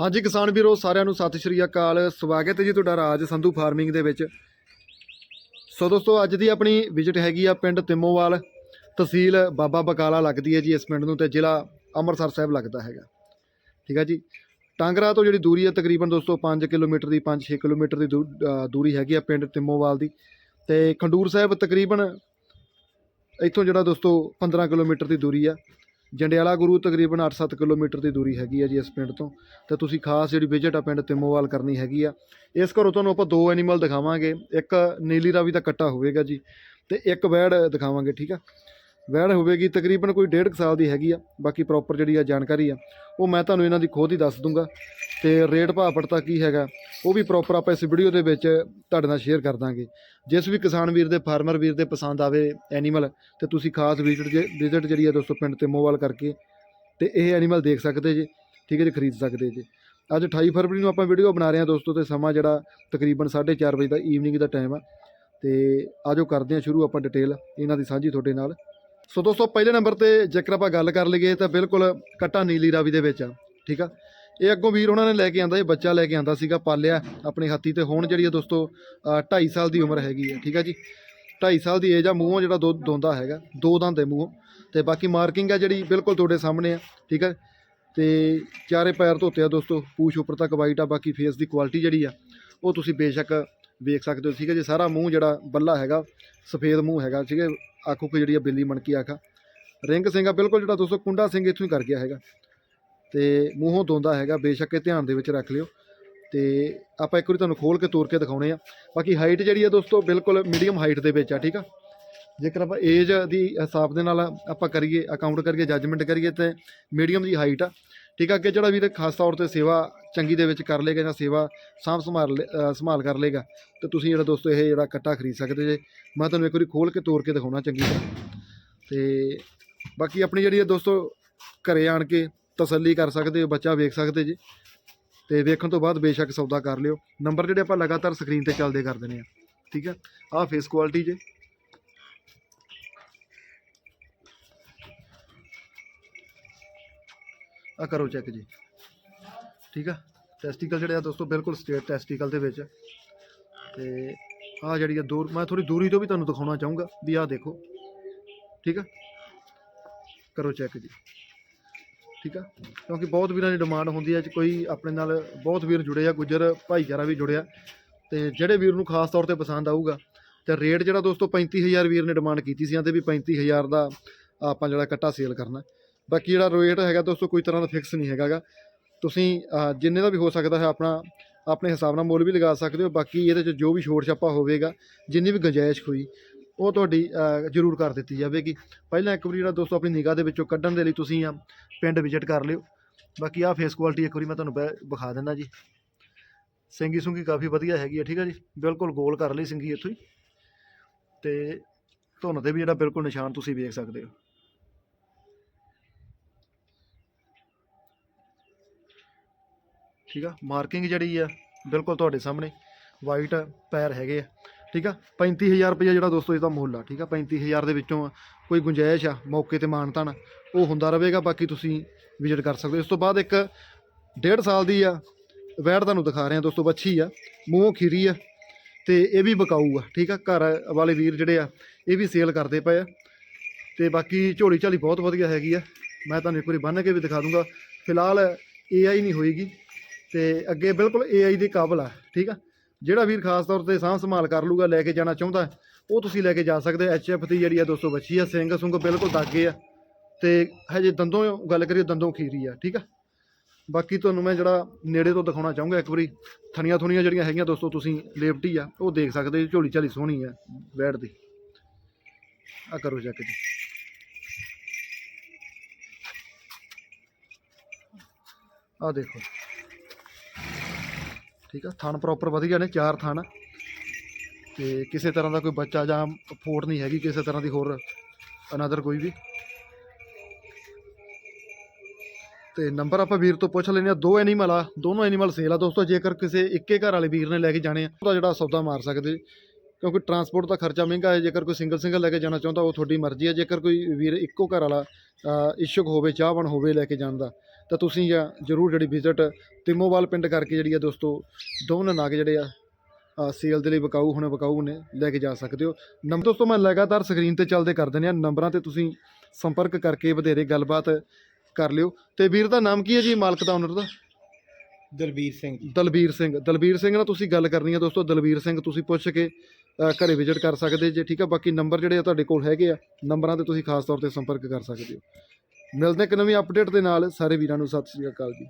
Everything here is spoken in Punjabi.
ਹਾਂਜੀ ਕਿਸਾਨ ਵੀਰੋ, ਸਾਰਿਆਂ ਨੂੰ ਸਤਿ ਸ਼੍ਰੀ ਅਕਾਲ। ਸਵਾਗਤ ਹੈ ਜੀ ਤੁਹਾਡਾ ਰਾਜ ਸੰਧੂ ਫਾਰਮਿੰਗ ਦੇ ਵਿੱਚ। ਸੋ ਦੋਸਤੋ, ਅੱਜ ਦੀ ਆਪਣੀ ਵਿਜ਼ਿਟ ਹੈਗੀ ਆ ਪਿੰਡ ਤਿੰਮੋਵਾਲ। ਤਹਿਸੀਲ ਬਾਬਾ ਬਕਾਲਾ ਲੱਗਦੀ ਹੈ ਜੀ, ਇਸ ਪਿੰਡ ਨੂੰ ਤੇ ਜ਼ਿਲ੍ਹਾ ਅੰਮ੍ਰਿਤਸਰ ਸਾਹਿਬ ਲੱਗਦਾ ਹੈਗਾ। ਠੀਕ ਹੈ ਜੀ? ਟਾਂਗਰਾ ਤੋਂ ਜਿਹੜੀ ਦੂਰੀ ਹੈ, ਤਕਰੀਬਨ ਦੋਸਤੋ 5 ਕਿਲੋਮੀਟਰ ਦੀ 5-6 ਕਿਲੋਮੀਟਰ ਦੀ ਦੂ- ਦੂਰੀ ਹੈਗੀ ਆ ਪਿੰਡ ਤਿੰਮੋਵਾਲ ਦੀ। ਤੇ ਖੰਡੂਰ ਸਾਹਿਬ ਤਕਰੀਬਨ ਇੱਥੋਂ ਜਿਹੜਾ ਦੋਸਤੋ 15 ਕਿਲੋਮੀਟਰ ਦੀ ਦੂਰੀ ਆ। ਜੰਡਿਆਲਾ ਗੁਰੂ ਤਕਰੀਬਨ 8-7 ਕਿਲੋਮੀਟਰ ਦੀ ਦੂਰੀ ਹੈਗੀ ਆ ਜੀ ਇਸ ਪਿੰਡ ਤੋਂ। ਤੇ ਤੁਸੀਂ ਖਾਸ ਜਿਹੜੀ ਵਿਜ਼ਿਟ ਆ ਪਿੰਡ ਤਿੰਮੋਵਾਲ ਕਰਨੀ ਹੈਗੀ ਆ। ਇਸ ਘਰੋਂ ਤੁਹਾਨੂੰ ਆਪਾਂ ਦੋ ਐਨੀਮਲ ਦਿਖਾਵਾਂਗੇ। ਇੱਕ ਨੀਲੀ ਰਾਵੀ ਦਾ ਕੱਟਾ ਹੋਵੇਗਾ ਜੀ ਤੇ ਇੱਕ ਵੈੜ ਦਿਖਾਵਾਂਗੇ, ਠੀਕ ਆ? ਵੈੜ ਹੋਵੇਗੀ, ਤਕਰੀਬਨ ਕੋਈ ਡੇਢ ਕੁ ਸਾਲ ਦੀ ਹੈਗੀ ਆ, ਬਾਕੀ ਪ੍ਰੋਪਰ ਜਿਹੜੀ ਆ ਜਾਣਕਾਰੀ ਆ, ਉਹ ਮੈਂ ਤੁਹਾਨੂੰ ਇਹਨਾਂ ਦੀ ਖੁਦ ਹੀ ਦੱਸ ਦੂੰਗਾ। ਤੇ ਰੇਟ ਭਾਅ ਪੜਤਾ ਕੀ ਹੈਗਾ, ਉਹ ਵੀ ਪ੍ਰੋਪਰ ਆਪਾਂ ਇਸ ਵੀਡੀਓ ਦੇ ਵਿੱਚ ਤੁਹਾਡੇ ਨਾਲ ਸ਼ੇਅਰ ਕਰ ਦਾਂਗੇ। ਜਿਸ ਵੀ ਕਿਸਾਨ ਵੀਰ ਦੇ ਫਾਰਮਰ ਵੀਰ ਦੇ ਪਸੰਦ ਆਵੇ ਐਨੀਮਲ ਤੇ ਤੁਸੀਂ ਖਾਸ ਵਿਜ਼ਿਟ ਵਿਜ਼ਿਟ ਜਿਹੜੀ ਆ ਦੋਸਤੋ ਪਿੰਡ ਤੇ ਮੋਬਾਈਲ ਕਰਕੇ, ਤੇ ਇਹ ਐਨੀਮਲ ਦੇਖ ਸਕਦੇ ਜੇ, ਠੀਕ ਹੈ ਜੀ, ਖਰੀਦ ਸਕਦੇ ਜੇ। ਅੱਜ 28 ਫਰਵਰੀ ਨੂੰ ਆਪਾਂ ਵੀਡੀਓ ਬਣਾ ਰਹੇ ਹਾਂ ਦੋਸਤੋ, ਤੇ ਸਮਾਂ ਜਿਹੜਾ ਤਕਰੀਬਨ 4:30 ਵਜੇ ਦਾ ਈਵਨਿੰਗ ਦਾ ਟਾਈਮ ਆ। ਤੇ ਆਜੋ ਕਰਦੇ ਹਾਂ ਸ਼ੁਰੂ ਆਪਾਂ ਡਿਟੇਲ ਇਹਨਾਂ ਦੀ ਸਾਂਝੀ ਤੁਹਾਡੇ ਨਾਲ। ਸੋ ਦੋਸਤੋ, ਪਹਿਲੇ ਨੰਬਰ ਤੇ ਜੇਕਰ ਆਪਾਂ ਗੱਲ ਕਰ ਲਈਏ ਤਾਂ ਬਿਲਕੁਲ ਕੱਟਾ ਨੀਲੀ ਰਾਵੀ ਦੇ ਵਿੱਚ ਆ, ਠੀਕ ਆ? ਇਹ ਅੱਗੋਂ ਵੀਰ ਉਹਨਾਂ ਨੇ ਲੈ ਕੇ ਆਂਦਾ, ਇਹ ਬੱਚਾ ਲੈ ਕੇ ਆਂਦਾ ਸੀਗਾ, ਪਾਲਿਆ ਆਪਣੇ ਹੱਥੀ ਤੇ ਹੁਣ ਜਿਹੜੀ ਆ ਦੋਸਤੋ 2.5 ਸਾਲ ਦੀ ਉਮਰ ਹੈਗੀ ਆ, ਠੀਕ ਆ ਜੀ? 2.5 ਸਾਲ ਦੀ ਏਜ ਆ, ਮੂੰਹੋਂ ਜਿਹੜਾ ਦੁੱਧ ਦੋਂਦਾ ਹੈਗਾ, ਦੋ ਦੰਦ ਦੇ ਮੂੰਹੋਂ, ਤੇ ਬਾਕੀ ਮਾਰਕਿੰਗ ਆ ਜਿਹੜੀ ਬਿਲਕੁਲ ਤੁਹਾਡੇ ਸਾਹਮਣੇ ਆ, ਠੀਕ ਆ? ਤੇ ਚਾਰੇ ਪੈਰ ਧੋਤੇ ਆ ਦੋਸਤੋ, ਪੂਛ ਉੱਪਰ ਤੱਕ ਵਾਈਟ ਆ, ਬਾਕੀ ਫੇਸ ਦੀ ਕੁਆਲਿਟੀ ਜਿਹੜੀ ਆ, ਉਹ ਤੁਸੀਂ ਬੇਸ਼ੱਕ ਵੇਖ ਸਕਦੇ ਹੋ, ਠੀਕ ਹੈ ਜੀ, ਸਾਰਾ ਮੂੰਹ ਜਿਹੜਾ ਬੱਲਾ ਹੈਗਾ, ਸਫੇਦ ਮੂੰਹ ਹੈਗਾ, ਠੀਕ ਹੈ ਆਖੋ ਕਿ ਜਿਹੜੀ ਆ ਬਿੱਲੀ ਮਣਕੀ ਆਖਾ ਰਿੰਗ ਸਿੰਘ ਆ, ਬਿਲਕੁਲ ਜਿਹੜਾ ਦੋਸਤੋ, ਕੁੰਡਾ ਸਿੰਘ ਇੱਥੋਂ ਹੀ ਕਰ ਗਿਆ ਹੈਗਾ। ਤੇ ਮੂੰਹੋਂ ਦੋਂਦਾ ਹੈਗਾ, ਬੇਸ਼ੱਕ ਇਹ ਧਿਆਨ ਦੇ ਵਿੱਚ ਰੱਖ ਲਿਓ। ਤੇ ਆਪਾਂ ਇੱਕ ਵਾਰੀ ਤੁਹਾਨੂੰ ਖੋਲ ਕੇ ਤੋਰ ਕੇ ਦਿਖਾਉਣੇ ਆ। ਬਾਕੀ ਹਾਈਟ ਜਿਹੜੀ ਆ ਦੋਸਤੋ, ਬਿਲਕੁਲ ਮੀਡੀਅਮ ਹਾਈਟ ਦੇ ਵਿੱਚ ਆ, ਠੀਕ ਆ। ਜੇਕਰ ਆਪਾਂ ਏਜ ਦੀ ਹਿਸਾਬ ਦੇ ਨਾਲ ਆਪਾਂ ਕਰੀਏ ਅਕਾਊਂਟ ਕਰੀਏ ਜੱਜਮੈਂਟ ਕਰੀਏ, ਤੇ ਮੀਡੀਅਮ ਦੀ ਹਾਈਟ ਆ। ਠੀਕ ਆ ਕਿ ਜਿਹੜਾ ਵੀਰ ਖਾਸ ਤੌਰ ਤੇ ਸੇਵਾ ਚੰਗੀ ਦੇ ਵਿੱਚ ਕਰ ਲੇਗਾ ਜਾਂ ਸੇਵਾ ਸਾਂਭ ਸੰਭਾਲ ਲੇ- ਸੰਭਾਲ ਕਰ ਲੇਗਾ, ਤੇ ਤੁਸੀਂ ਜਿਹੜਾ ਦੋਸਤੋ ਇਹ ਜਿਹੜਾ ਕੱਟਾ ਖਰੀਦ ਸਕਦੇ ਜੇ, ਮੈਂ ਤੁਹਾਨੂੰ ਇੱਕ ਵਾਰੀ ਖੋਲ ਕੇ ਤੋੜ ਕੇ ਦਿਖਾਉਣਾ ਚੰਗੀ ਤਰ੍ਹਾਂ। ਤੇ ਬਾਕੀ ਆਪਣੀ ਜਿਹੜੀ ਹੈ ਦੋਸਤੋ ਘਰੇ ਆਣ ਕੇ ਤਸੱਲੀ ਕਰ ਸਕਦੇ ਹੋ, ਬੱਚਾ ਵੇਖ ਸਕਦੇ ਜੀ, ਤੇ ਵੇਖਣ ਤੋਂ ਬਾਅਦ ਬੇਸ਼ੱਕ ਸੌਦਾ ਕਰ ਲਿਓ। ਨੰਬਰ ਜਿਹੜੇ ਆਪਾਂ ਲਗਾਤਾਰ ਸਕਰੀਨ ਤੇ ਚੱਲਦੇ ਕਰ ਦਿੰਦੇ ਆ, ਠੀਕ ਆ? ਆਹ ਫੇਸ ਕੁਆਲਿਟੀ ਜੇ। ਆ ਕਰੋ ਚੈੱਕ ਜੀ। ਠੀਕ ਆ? ਟੈਸਟੀਕਲ ਜਿਹੜੇ ਆ ਦੋਸਤੋ, ਬਿਲਕੁਲ ਸਟੇਟ ਟੈਸਟੀਕਲ ਦੇ ਵਿੱਚ। ਤੇ ਆ ਜਿਹੜੀ ਆ ਦੂਰ ਮੈਂ ਥੋੜੀ ਦੂਰੀ ਤੋਂ ਵੀ ਤੁਹਾਨੂੰ ਦਿਖਾਉਣਾ ਚਾਹੂੰਗਾ, ਵੀ ਆਹ ਦੇਖੋ। ਠੀਕ ਆ? ਕਰੋ ਚੈੱਕ ਜੀ। ਠੀਕ ਆ? ਕਿਉਂਕਿ ਬਹੁਤ ਵੀਰਾਂ ਦੀ ਡਿਮਾਂਡ ਹੁੰਦੀ ਹੈ ਕੋਈ ਆਪਣੇ ਨਾਲ ਬਹੁਤ ਵੀਰ ਜੁੜੇ ਆ, ਗੁੱਜਰ ਭਾਈਚਾਰਾ ਵੀ ਜੁੜਿਆ। ਤੇ ਜਿਹੜੇ ਵੀਰ ਨੂੰ ਖਾਸ ਤੌਰ ਤੇ ਪਸੰਦ ਆਊਗਾ, ਤੇ ਰੇਟ ਜਿਹੜਾ ਦੋਸਤੋ 35000 ਵੀਰ ਨੇ ਡਿਮਾਂਡ ਕੀਤੀ ਸੀ ਤੇ ਵੀ 35000 ਦਾ ਆਪਾਂ ਜਿਹੜਾ ਕੱਟਾ ਸੇਲ ਕਰਨਾ। ਬਾਕੀ ਜਿਹੜਾ ਰੇਟ ਹੈਗਾ ਦੋਸਤੋ, ਕੋਈ ਤਰ੍ਹਾਂ ਦਾ ਫਿਕਸ ਨਹੀਂ ਹੈਗਾਗਾ। ਤੁਸੀਂ ਜਿੰਨੇ ਦਾ ਵੀ ਹੋ ਸਕਦਾ ਹੈ ਆਪਣਾ, ਆਪਣੇ ਹਿਸਾਬ ਨਾਲ ਮੁੱਲ ਵੀ ਲਗਾ ਸਕਦੇ ਹੋ। ਬਾਕੀ ਇਹਦੇ 'ਚ ਜੋ ਵੀ ਛੋਟ ਛਾਪਾ ਹੋਵੇਗਾ, ਜਿੰਨੀ ਵੀ ਗੁੰਜਾਇਸ਼ ਹੋਈ, ਉਹ ਤੁਹਾਡੀ ਜ਼ਰੂਰ ਕਰ ਦਿੱਤੀ ਜਾਵੇਗੀ। ਪਹਿਲਾਂ ਇੱਕ ਵਾਰੀ ਜਿਹੜਾ ਦੋਸਤੋ, ਆਪਣੀ ਨਿਗਾਹ ਦੇ ਵਿੱਚੋਂ ਕੱਢਣ ਦੇ ਲਈ ਤੁਸੀਂ ਆ ਪਿੰਡ ਵਿਜ਼ਿਟ ਕਰ ਲਿਓ। ਬਾਕੀ ਆ ਫੇਸ ਕੁਆਲਿਟੀ ਇੱਕ ਵਾਰੀ ਮੈਂ ਤੁਹਾਨੂੰ ਬੈ- ਵਿਖਾ ਦਿੰਦਾ ਜੀ। ਸਿੰਗੀ ਸੁੰਗੀ ਕਾਫੀ ਵਧੀਆ ਹੈਗੀ ਹੈ ਠੀਕ ਹੈ ਜੀ? ਬਿਲਕੁਲ ਗੋਲ ਕਰ ਲਈ ਸਿੰਗੀ ਇੱਥੋਂ ਹੀ। ਤੇ ਧੁੰਨ ਤੇ ਵੀ ਜਿਹੜਾ ਬਿਲਕੁਲ ਨਿਸ਼ਾਨ ਤੁਸੀਂ ਵੇਖ ਸਕਦੇ ਹੋ। ਠੀਕ ਆ? ਮਾਰਕਿੰਗ ਜਿਹੜੀ ਆ, ਬਿਲਕੁਲ ਤੁਹਾਡੇ ਸਾਹਮਣੇ। ਵਾਈਟ ਪੈਰ ਹੈਗੇ ਆ, ਠੀਕ ਆ? 35000 ਰੁਪਏ ਜਿਹੜਾ ਦੋਸਤੋ ਇਹਦਾ ਮੁੱਲ ਆ, ਠੀਕ ਆ? 35000 ਦੇ ਵਿੱਚੋਂ ਕੋਈ ਗੁੰਜਾਇਸ਼ ਆ, ਮੌਕੇ ਤੇ ਮਾਨਤਾਨ ਉਹ ਹੁੰਦਾ ਰਹੇਗਾ, ਬਾਕੀ ਤੁਸੀਂ ਵਿਜ਼ਿਟ ਕਰ ਸਕਦੇ ਹੋ। ਇਸ ਤੋਂ ਬਾਅਦ ਇੱਕ ਡੇਢ ਸਾਲ ਦੀ ਆ, ਵੈੜ ਤੁਹਾਨੂੰ ਦਿਖਾ ਰਹੇ ਆ ਦੋਸਤੋ ਬੱਚੀ ਆ, ਮੂੰਹੋਂ ਖੀਰੀ ਆ, ਤੇ ਇਹ ਵੀ ਬਕਾਊ ਆ, ਠੀਕ ਆ? ਘਰ ਵਾਲੇ ਵੀਰ ਜਿਹੜੇ ਆ, ਇਹ ਵੀ ਸੇਲ ਕਰਦੇ ਪਏ ਆ, ਤੇ ਬਾਕੀ ਝੋਲੀ ਝਾਲੀ ਬਹੁਤ ਵਧੀਆ ਹੈਗੀ ਆ। ਮੈਂ ਤੁਹਾਨੂੰ ਇੱਕ ਵਾਰੀ ਬੰਨ੍ਹ ਕੇ ਵੀ ਦਿਖਾ ਦੂੰਗਾ। ਫਿਲਹਾਲ AI ਨਹੀਂ ਹੋਏਗੀ। ਤੇ ਅੱਗੇ ਬਿਲਕੁਲ AI ਦੇ ਕਾਬਲ ਆ, ਠੀਕ ਆ? ਜਿਹੜਾ ਵੀਰ ਖਾਸ ਤੌਰ ਤੇ ਸਾਂਭ ਸੰਭਾਲ ਕਰ ਲੂਗਾ, ਲੈ ਕੇ ਜਾਣਾ ਚਾਹੁੰਦਾ, ਉਹ ਤੁਸੀਂ ਲੈ ਕੇ ਜਾ ਸਕਦੇ ਐਚਐਫ ਦੀ ਜਿਹੜੀ ਆ ਦੋਸਤੋ ਬੱਚੀ ਆ ਸਿੰਘ ਸੁੰਗ ਬਿਲਕੁਲ ਦਾਗੇ ਆ। ਤੇ ਹਜੇ ਦੰਦੋਂ ਗੱਲ ਕਰੀਏ, ਦੰਦੋਂ ਖੀਰੀ ਆ, ਠੀਕ ਆ? ਬਾਕੀ ਤੁਹਾਨੂੰ ਮੈਂ ਜਿਹੜਾ ਨੇੜੇ ਤੋਂ ਦਿਖਾਉਣਾ ਚਾਹੂੰਗਾ, ਇੱਕ ਵਾਰੀ ਥਣੀਆਂ ਥੁਣੀਆਂ ਜਿਹੜੀਆਂ ਹੈਗੀਆਂ ਦੋਸਤੋ, ਤੁਸੀਂ ਲੇਪਟੀ ਆ, ਉਹ ਦੇਖ ਸਕਦੇ ਹੋ ਝੋਲੀ ਝਾਲੀ ਸੋਹਣੀ ਆ, ਬੈਠ ਦੀ। ਆ ਕਰੋ ਚੈੱਕ ਜੀ। ਆ ਦੇਖੋ। ਠੀਕ ਆ? ਥਣ ਪ੍ਰੋਪਰ ਵਧੀਆ ਨੇ, ਚਾਰ ਥਣ ਤੇ ਕਿਸੇ ਤਰ੍ਹਾਂ ਦਾ ਕੋਈ ਬੱਚਾ ਜਾਂ ਫੋਟ ਨਹੀਂ ਹੈਗੀ, ਕਿਸੇ ਤਰ੍ਹਾਂ ਦੀ ਹੋਰ ਅਨਦਰ ਕੋਈ ਵੀ। ਤੇ ਨੰਬਰ ਆਪਾਂ ਵੀਰ ਤੋਂ ਪੁੱਛ ਲੈਨੇ ਆ ਦੋ ਐਨੀਮਲ ਆ, ਦੋਨੋਂ ਐਨੀਮਲ ਸੇਲ ਆ। ਦੋਸਤੋ, ਜੇਕਰ ਕਿਸੇ ਇੱਕੇ ਘਰ ਵਾਲੇ ਵੀਰ ਨੇ ਲੈ ਕੇ ਜਾਣੇ ਆ, ਉਹਦਾ ਜਿਹੜਾ ਸੌਦਾ ਮਾਰ ਸਕਦੇ। ਕਿਉਂਕਿ ਟਰਾਂਸਪੋਰਟ ਦਾ ਖਰਚਾ ਮਹਿੰਗਾ ਹੈ ਜੇਕਰ ਕੋਈ ਸਿੰਗਲ ਸਿੰਗਲ ਲੈ ਕੇ ਜਾਣਾ ਚਾਹੁੰਦਾ ਉਹ ਤੁਹਾਡੀ ਮਰਜ਼ੀ ਹੈ। ਜੇਕਰ ਕੋਈ ਵੀਰ ਇੱਕੋ ਘਰ ਵਾਲਾ ਇਸ਼ੂਕ ਹੋਵੇ ਚਾਹਵਾਨ ਹੋਵੇ ਲੈ ਕੇ ਜਾਣ ਦਾ ਤਾਂ ਤੁਸੀਂ ਜਾਂ ਜਰੂਰ ਜਿਹੜੀ ਵਿਜ਼ਿਟ ਤਿਮੋਵਾਲ ਪਿੰਡ ਕਰਕੇ ਜਿਹੜੀ ਆ ਦੋਸਤੋ ਦੋਵੇਂ ਨਾਗ ਜਿਹੜੇ ਆ ਸੇਲ ਦੇ ਲਈ ਵਿਕਾਊ ਹੁਣ ਵਿਕਾਊ ਨੇ ਲੈ ਕੇ ਜਾ ਸਕਦੇ ਹੋ। ਨੰਬਰ ਦੋਸਤੋ ਮੈਂ ਲਗਾਤਾਰ ਸਕਰੀਨ ਤੇ ਚੱਲਦੇ ਕਰ ਦਿੰਦੇ ਆ ਨੰਬਰਾਂ ਤੇ ਤੁਸੀਂ ਸੰਪਰਕ ਕਰਕੇ ਵਧੇਰੇ ਗੱਲਬਾਤ ਕਰ ਲਿਓ। ਤੇ ਵੀਰ ਦਾ ਨਾਮ ਕੀ ਹੈ ਜੀ? ਮਾਲਕ ਦਾ ਓਨਰ ਦਾ? ਦਲਬੀਰ ਸਿੰਘ ਦਲਬੀਰ ਸਿੰਘ। ਦਲਬੀਰ ਸਿੰਘ ਨਾਲ ਤੁਸੀਂ ਗੱਲ ਕਰਨੀ ਹੈ ਦੋਸਤੋ। ਦਲਬੀਰ ਸਿੰਘ ਤੁਸੀਂ ਪੁੱਛ ਕੇ ਘਰੇ ਵਿਜ਼ਿਟ ਕਰ ਸਕਦੇ ਜੇ, ਠੀਕ ਆ? ਬਾਕੀ ਨੰਬਰ ਜਿਹੜੇ ਆ ਤੁਹਾਡੇ ਕੋਲ ਹੈਗੇ ਆ ਨੰਬਰਾਂ ਤੇ ਤੁਸੀਂ ਖਾਸ ਤੌਰ ਤੇ ਸੰਪਰਕ ਕਰ ਸਕਦੇ ਹੋ। ਮਿਲਦੇ ਹਾਂ ਇੱਕ ਨਵੀਂ ਅਪਡੇਟ ਦੇ ਨਾਲ। ਸਾਰੇ ਵੀਰਾਂ ਨੂੰ ਸਤਿ ਸ੍ਰੀ ਅਕਾਲ ਜੀ।